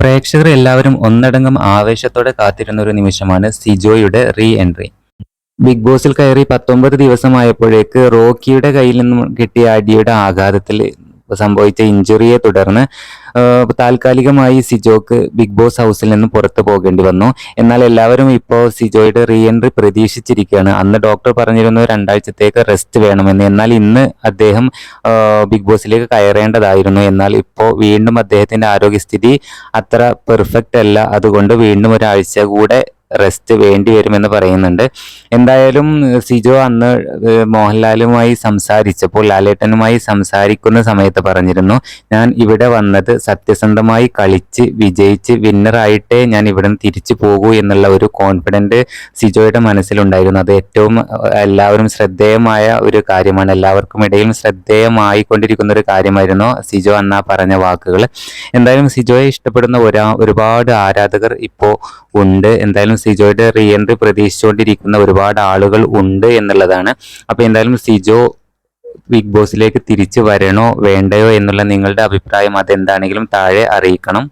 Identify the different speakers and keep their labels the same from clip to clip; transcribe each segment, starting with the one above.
Speaker 1: പ്രേക്ഷകർ എല്ലാവരും ഒന്നടങ്കം ആവേശത്തോടെ കാത്തിരുന്ന ഒരു നിമിഷമാണ് സിജോയുടെ റീ എൻട്രി ബിഗ് ബോസിൽ കയറി പത്തൊമ്പത് ദിവസമായപ്പോഴേക്ക് റോക്കിയുടെ കയ്യിൽ നിന്നും കിട്ടിയ അടിയുടെ ആഘാതത്തിൽ സംഭവിച്ച ഇഞ്ചുറിയെ തുടർന്ന് താൽക്കാലികമായി സിജോക്ക് ബിഗ് ബോസ് ഹൗസിൽ നിന്ന് പുറത്തു പോകേണ്ടി വന്നു. എന്നാൽ എല്ലാവരും ഇപ്പോൾ സിജോയുടെ റീ എൻട്രി പ്രതീക്ഷിച്ചിരിക്കുകയാണ്. അന്ന് ഡോക്ടർ പറഞ്ഞിരുന്നു രണ്ടാഴ്ചത്തേക്ക് റെസ്റ്റ് വേണമെന്ന്. എന്നാൽ ഇന്ന് അദ്ദേഹം ബിഗ് ബോസിലേക്ക് കയറേണ്ടതായിരുന്നു. എന്നാൽ ഇപ്പോൾ വീണ്ടും അദ്ദേഹത്തിന്റെ ആരോഗ്യസ്ഥിതി അത്ര പെർഫെക്റ്റ് അല്ല. അതുകൊണ്ട് വീണ്ടും ഒരാഴ്ച കൂടെ റെസ്റ്റ് വേണ്ടി വരുമെന്ന് പറയുന്നുണ്ട്. എന്തായാലും സിജോ അന്ന് മോഹൻലാലുമായി സംസാരിച്ചപ്പോൾ ലാലേട്ടനുമായി സംസാരിക്കുന്ന സമയത്ത് പറഞ്ഞിരുന്നു ഞാൻ ഇവിടെ വന്നത് സത്യസന്ധമായി കളിച്ച് വിജയിച്ച് വിന്നറായിട്ടേ ഞാൻ ഇവിടെ തിരിച്ചു പോകൂ എന്നുള്ള ഒരു കോൺഫിഡന്റ് സിജോയുടെ മനസ്സിലുണ്ടായിരുന്നു. അത് ഏറ്റവും എല്ലാവരും ശ്രദ്ധേയമായ ഒരു കാര്യമാണ്. എല്ലാവർക്കും ഇടയിലും ശ്രദ്ധേയമായിക്കൊണ്ടിരിക്കുന്ന ഒരു കാര്യമായിരുന്നു സിജോ അന്ന പറഞ്ഞ വാക്കുകൾ എന്തായാലും സിജോയെ ഇഷ്ടപ്പെടുന്ന ഒരാ ഒരുപാട് ആരാധകർ ഇപ്പോൾ ഉണ്ട്. എന്തായാലും സിജോയുടെ റീ എൻട്രി പ്രതീക്ഷിച്ചുകൊണ്ടിരിക്കുന്ന ഒരുപാട് ആളുകൾ ഉണ്ട് എന്നുള്ളതാണ്. അപ്പോൾ എന്തായാലും സിജോ ബിഗ് ബോസിലേക്ക് തിരിച്ചു വരണോ വേണ്ടയോ എന്നുള്ള നിങ്ങളുടെ അഭിപ്രായം അതെന്താണെങ്കിലും താഴെ അറിയിക്കണം.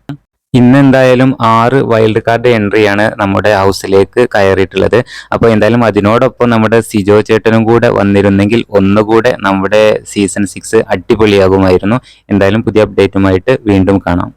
Speaker 1: ഇന്ന് എന്തായാലും ആറ് വൈൽഡ് കാർഡ് എൻട്രിയാണ് നമ്മുടെ ഹൗസിലേക്ക് കയറിയിട്ടുള്ളത്. അപ്പോൾ എന്തായാലും അതിനോടൊപ്പം നമ്മുടെ സിജോ ചേട്ടനും കൂടെ വന്നിരുന്നെങ്കിൽ ഒന്നുകൂടെ നമ്മുടെ സീസൺ സിക്സ് അടിപൊളിയാകുമായിരുന്നു. എന്തായാലും പുതിയ അപ്ഡേറ്റുമായിട്ട് വീണ്ടും കാണാം.